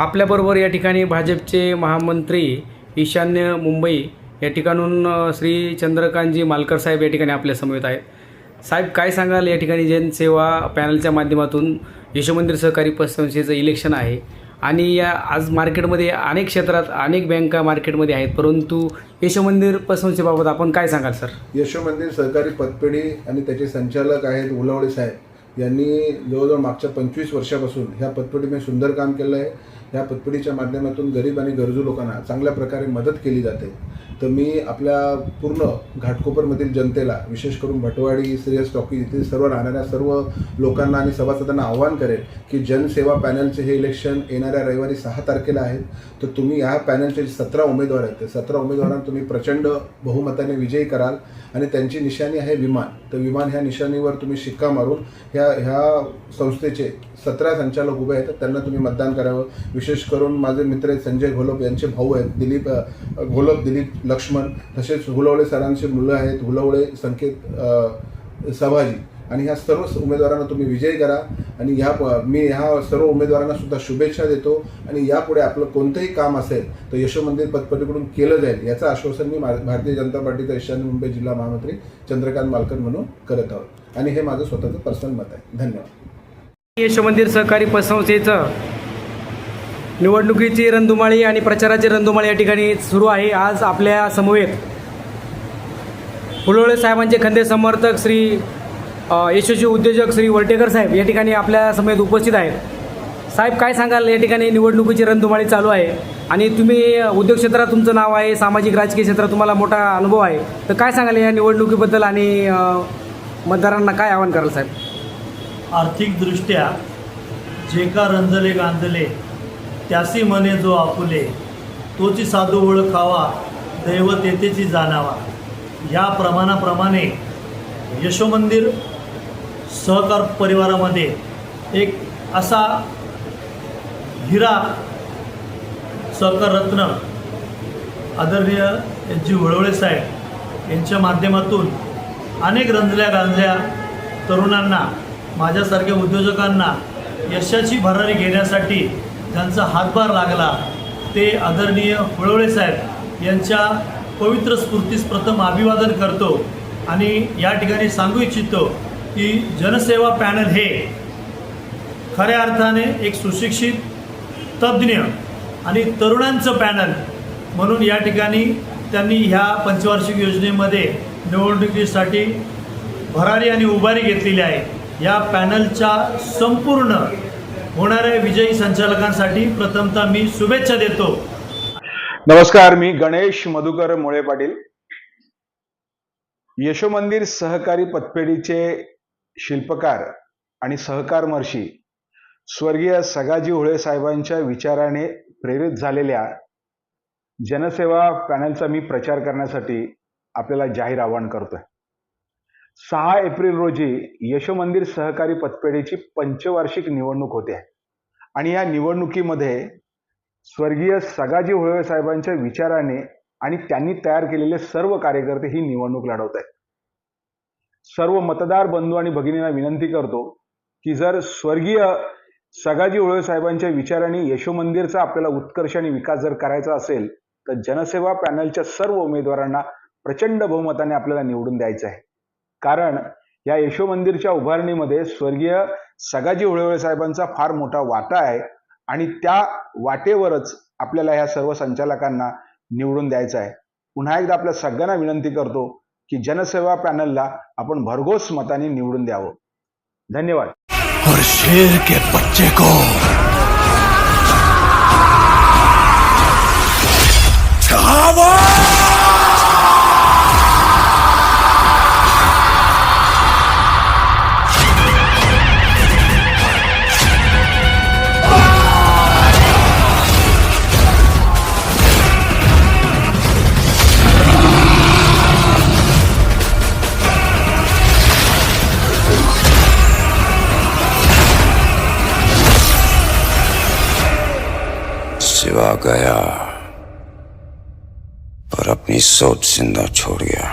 आपल्याबरोबर या ठिकाणी भाजपचे महामंत्री ईशान्य मुंबई या ठिकाणून श्री चंद्रकांतजी मालकर साहेब या ठिकाणी आपल्या समवेत आहेत. साहेब काय सांगाल या ठिकाणी? जनसेवा पॅनलच्या माध्यमातून यशोमंदिर सहकारी पतसंस्थेचं इलेक्शन आहे आणि या आज मार्केटमध्ये अनेक क्षेत्रात अनेक बँका मार्केटमध्ये आहेत. परंतु यशोमंदिर पतसंस्थेबाबत आपण काय सांगाल सर? यशो मंदिर सहकारी पतपेढी आणि त्याचे संचालक आहेत उलावडे साहेब. यांनी जवळजवळ मागच्या पंचवीस वर्षापासून ह्या पतपेढीमध्ये सुंदर काम केलं आहे. ह्या पतपिडीच्या माध्यमातून गरीब आणि गरजू लोकांना चांगल्या प्रकारे मदत केली जाते. तर मी आपल्या पूर्ण घाटकोपरमधील जनतेला विशेष करून भटवाडी सिरियस टॉकी येथील सर्व राहणाऱ्या सर्व लोकांना आणि सभासदांना आव्हान करेल की जनसेवा पॅनलचे हे इलेक्शन येणाऱ्या रविवारी सहा तारखेला आहेत. तर तुम्ही या पॅनलचे जे सतरा उमेदवार आहेत ते सतरा उमेदवारांना तुम्ही प्रचंड बहुमताने विजयी कराल आणि त्यांची निशाणी आहे विमान. तर विमान ह्या निशाणीवर तुम्ही शिक्का मारून ह्या ह्या संस्थेचे सतरा संचालक उभे आहेत त्यांना तुम्ही मतदान करावं. विशेष करून माझे मित्र आहेत संजय घोलप यांचे भाऊ आहेत दिलीप घोलप दिलीप लक्ष्मण तसेच हुलवळे सरांचे मुलं आहेत हुलवळे संकेत सभाजी. आणि ह्या सर्व उमेदवारांना तुम्ही विजय करा. आणि ह्या प- मी ह्या सर्व उमेदवारांना सुद्धा शुभेच्छा देतो. आणि यापुढे आपलं कोणतंही काम असेल तर यशो मंदिर पतपेढीकडून केलं जाईल याचं आश्वासन मी भारतीय जनता पार्टीचा ईशान्य मुंबई जिल्हा महामंत्री चंद्रकांत मालकर म्हणून करत आहोत. आणि हे माझं स्वतःचं पर्सनल मत आहे. धन्यवाद. यशोमंदिर सहकारी पतसंस्थेचं निवडणुकीची रणधुमाळी आणि प्रचाराची रणधुमाळी या ठिकाणी सुरू आहे. आज आपल्या समवेत फुलोळे साहेबांचे खंदे समर्थक श्री यशस्वी उद्योजक श्री वर्टेकर साहेब या ठिकाणी आपल्या समवेत उपस्थित आहेत. साहेब काय सांगाल? या ठिकाणी निवडणुकीची रणधुमाळी चालू आहे आणि तुम्ही उद्योग क्षेत्रात तुमचं नाव आहे सामाजिक राजकीय क्षेत्रात तुम्हाला मोठा अनुभव आहे. तर काय सांगाल या निवडणुकीबद्दल आणि मतदारांना काय आवाहन कराल साहेब? आर्थिकदृष्ट्या जे का रंजले गांजले त्यासी मने जो आपुले तोची साधू ओळखावा दैव तेथेची जाणावा. या प्रमाणाप्रमाणे यशोमंदिर सहकार परिवारामध्ये एक असा हिरा सहकार रत्न आदरणीय जी वळवळे साहेब यांच्या माध्यमातून अनेक रंजल्या गांजल्या तरुणांना माझ्यासारख्या उद्योजकांना यशाची भरारी घेण्यासाठी ज्यांचा हातभार लागला ते आदरणीय वळवळे साहेब यांच्या पवित्र स्फूर्तीस प्रथम अभिवादन करतो आणि या ठिकाणी सांगू इच्छितो की जनसेवा पॅनल हे खऱ्या अर्थाने एक सुशिक्षित तज्ज्ञ आणि तरुणांचं पॅनल म्हणून या ठिकाणी त्यांनी ह्या पंचवार्षिक योजनेमध्ये निवडणुकीसाठी भरारी आणि उभारी घेतलेली आहे. या पॅनलच्या संपूर्ण होणाऱ्या विजयी संचालकांसाठी. प्रथमतः मी शुभेच्छा देतो. नमस्कार मी गणेश मधुकर मुळे पाटील. यशोमंदिर सहकारी पतपेढीचे शिल्पकार आणि सहकार महर्षी स्वर्गीय सगाजी होळे साहेबांच्या विचाराने प्रेरित झालेल्या जनसेवा पॅनलचा मी प्रचार करण्यासाठी आपल्याला जाहीर आवाहन करतोय. सहा एप्रिल रोजी यशोमंदिर सहकारी पतपेढीची पंचवार्षिक निवडणूक होते. आणि या निवडणुकीमध्ये स्वर्गीय सगाजी होळवे साहेबांच्या विचाराने आणि त्यांनी तयार केलेले सर्व कार्यकर्ते ही निवडणूक लढवत आहेत. सर्व मतदार बंधू आणि भगिनींना विनंती करतो की जर स्वर्गीय सगाजी होळवे साहेबांच्या विचाराने यशोमंदिरचा आपल्याला उत्कर्ष आणि विकास जर करायचा असेल तर जनसेवा पॅनलच्या सर्व उमेदवारांना प्रचंड बहुमताने आपल्याला निवडून द्यायचं आहे. कारण या यशोमंदिरच्या उभारणीमध्ये स्वर्गीय सगाजी होळवे साहेबांचा फार मोठा वाटा आहे आणि त्या वाटेवरच आपल्याला ह्या सर्व संचालकांना निवडून द्यायचं आहे. पुन्हा एकदा आपल्या सगळ्यांना विनंती करतो की जनसेवा पॅनलला आपण भरघोस मताने निवडून द्यावं. धन्यवाद. और शेर के बच्चे को सिवा गया और अपनी सोच जिंदा छोड़ गया।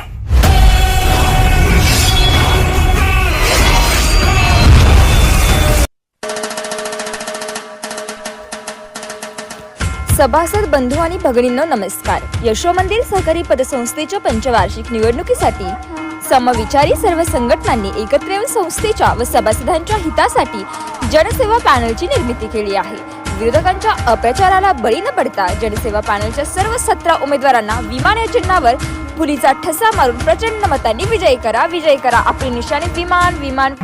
सभासद बंधू आणि भगिनींनो नमस्कार. यशो मंदिर सहकारी पतसंस्थेच्या पंचवार्षिक निवडणुकीसाठी समविचारी सर्व संघटनांनी एकत्र येऊन संस्थेच्या व सभासदांच्या हितासाठी जनसेवा पॅनलची निर्मिती केली आहे. विरोधकांच्या अपचाराला बळी न पडता जनसेवा पॅनलच्या सर्व सतरा उमेदवारांना विमान या चिन्हावर पुलीचा ठसा मारून प्रचंड मतांनी विजयी करा विजयी करा. आपली निशाणी विमान विमान.